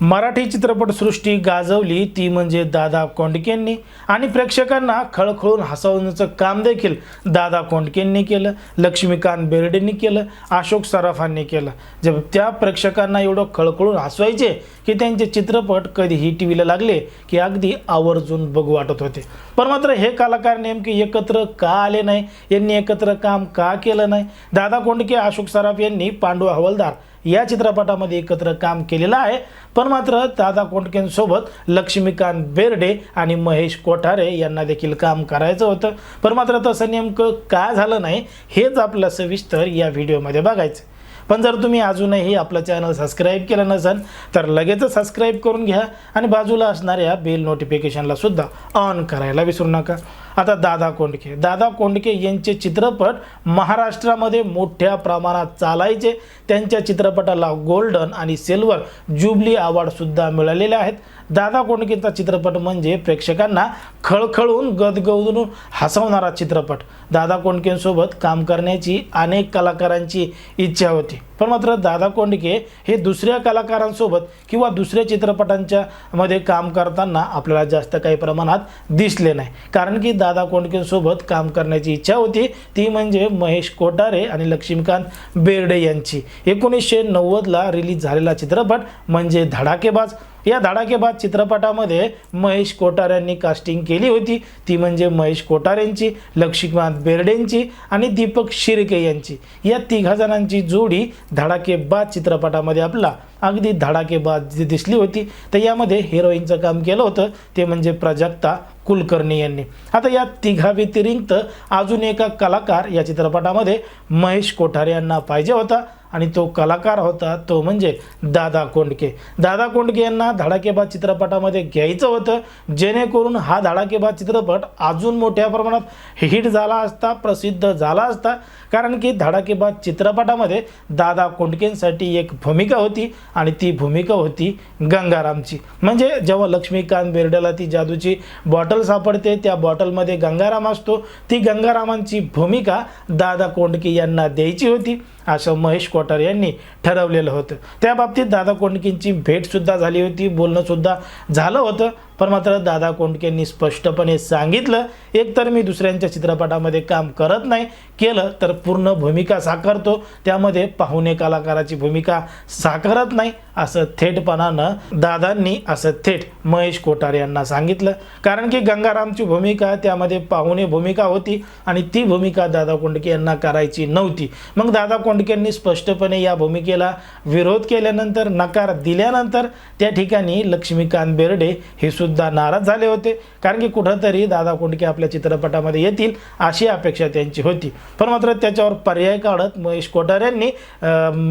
मराठी चित्रपटसृष्टी गाजवली. ती म्हणजे दादा कोंडकेंनी आणि प्रेक्षकांना खळखळून हसवण्याचं काम देखील दादा कोंडकेंनी केलं. लक्ष्मीकांत बेर्डेंनी केलं. अशोक सराफांनी केलं. जब त्या प्रेक्षकांना एवढं खळखळून हसवायचे की त्यांचे चित्रपट कधीही टी व्हीला लागले की अगदी आवर्जून बघू वाटत होते. पण मात्र हे कलाकार नेमके एकत्र का आले नाही? यांनी एकत्र काम का केलं नाही? दादा कोंडके अशोक सराफ यांनी पांडू हवलदार या चित्रपटामध्ये एकत्र काम केलेलं आहे. पण मात्र दादा कोंडकेंसोबत लक्ष्मीकांत बेर्डे आणि महेश कोठारे यांना देखील काम करायचं होतं. पण मात्र तसं नेमकं का झालं नाही हेच आपलं सविस्तर या व्हिडिओमध्ये बघायचं. पण जर तुम्ही अजूनही आपलं चॅनल सबस्क्राईब केलं नसेल तर लगेचच सबस्क्राईब करून घ्या आणि बाजूला असणाऱ्या बेल नोटिफिकेशनला सुद्धा ऑन करायला विसरू नका. आता दादा कोंडके. दादा कोंडके यांचे चित्रपट महाराष्ट्रामध्ये मोठ्या प्रमाणात चालायचे. त्यांच्या चित्रपटाला गोल्डन आणि सिल्वर जुबली अवॉर्डसुद्धा मिळालेले आहेत. दादा कोंडकेचा चित्रपट म्हणजे प्रेक्षकांना खळखळून गदगदून हसवणारा चित्रपट. दादा कोंडकेंसोबत काम करण्याची अनेक कलाकारांची इच्छा होती. पण मात्र दादा कोंडके हे दुसऱ्या कलाकारांसोबत किंवा दुसऱ्या चित्रपटांच्या मध्ये काम करताना आपल्याला जास्त काही प्रमाणात दिसले नाही. कारण की दादा कोंडकेसोबत काम करण्याची इच्छा होती. ती म्हणजे महेश कोटारे आणि लक्ष्मीकांत बेर्डे यांची. एकोणीसशे नव्वदला रिलीज झालेला चित्रपट म्हणजे धडाकेबाज. या धडाकेबाद चित्रपटामध्ये महेश कोठाऱ्यांनी कास्टिंग केली होती. ती म्हणजे महेश कोठारेंची लक्ष्मीकांत बेर्डेंची आणि दीपक शिर्के यांची. या तिघा जणांची जोडी धडाकेबाद चित्रपटामध्ये आपला अगदी धडाकेबाज जी दिसली होती. तर यामध्ये हिरोईनचं काम केलं होतं. ते म्हणजे प्राजक्ता कुलकर्णी यांनी. आता या तिघा व्यतिरिक्त अजून एका कलाकार या चित्रपटामध्ये महेश कोठारे यांना पाहिजे होता. आणि तो कलाकार होता तो म्हणजे दादा कोंडके. दादा कोंडके यांना धडाकेबाज चित्रपटामध्ये घ्यायचं होतं जेणेकरून हा धडाकेबाज चित्रपट अजून मोठ्या प्रमाणात हिट झाला असता प्रसिद्ध झाला असता कारण की धडाकेबाज चित्रपटामध्ये दादा कोंडकेंसाठी एक भूमिका होती आणि ती भूमिका होती गंगारामची. म्हणजे जेव्हा लक्ष्मीकांत बेर्डेला ती जादूची बॉटल सापडते त्या बॉटलमध्ये गंगाराम असतो ती गंगारामांची भूमिका दादा कोंडके यांना द्यायची होती असं महेश कोठार यांनी ठरवलेलं होतं. त्या बाबतीत दादा कोंडकेंची भेटसुद्धा झाली होती बोलणंसुद्धा झालं होतं. पण मात्र दादा कोंडकेंनी स्पष्टपणे सांगितलं एकतर मी दुसऱ्यांच्या चित्रपटामध्ये काम करत नाही केलं तर पूर्ण भूमिका साकारतो त्यामध्ये पाहुणे कलाकाराची भूमिका साकारत नाही असं थेटपणानं दादांनी असं थेट महेश कोठारे यांना सांगितलं. कारण की गंगारामची भूमिका त्यामध्ये पाहुणे भूमिका होती आणि ती भूमिका दादा कोंडके यांना करायची नव्हती. मग दादा कोंडकेंनी स्पष्टपणे या भूमिकेला विरोध केल्यानंतर नकार दिल्यानंतर त्या ठिकाणी लक्ष्मीकांत बेर्डे हे सुद्धा नाराज झाले होते. कारण की कुठंतरी दादा कोंडके आपल्या चित्रपटामध्ये येतील अशी अपेक्षा त्यांची होती. पण मात्र त्याच्यावर पर्याय काढत महेश कोठार यांनी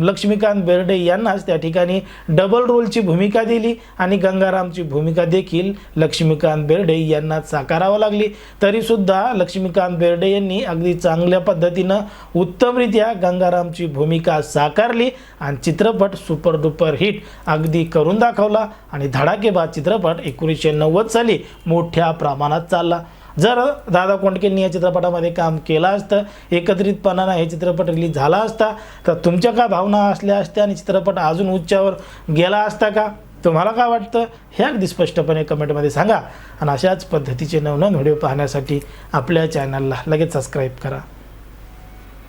लक्ष्मीकांत बेर्डे यांनाच त्या ठिकाणी डबल रोलची भूमिका दिली आणि गंगारामची भूमिका देखील लक्ष्मीकांत बेर्डे यांना साकारावं लागली. तरीसुद्धा लक्ष्मीकांत बेर्डे यांनी अगदी चांगल्या पद्धतीनं उत्तमरित्या गंगारामची भूमिका साकारली आणि चित्रपट सुपर डुपर हिट अगदी करून दाखवला. आणि धडाकेबाद चित्रपट एकोणीसशे एकोणीसशे नव्वद साली मोठ्या प्रमाणात चालला. जर दादा कोंडकेंनी या चित्रपटामध्ये काम केलं असतं एकत्रितपणानं हे चित्रपट रिलीज झाला असता तर तुमच्या काय भावना असल्या असत्या आणि चित्रपट अजून उच्चावर गेला असता का? तुम्हाला काय वाटतं? हे अगदी स्पष्टपणे कमेंटमध्ये सांगा. आणि अशाच पद्धतीचे नवनवीन व्हिडिओ पाहण्यासाठी आपल्या चॅनलला लगेच सबस्क्राईब करा.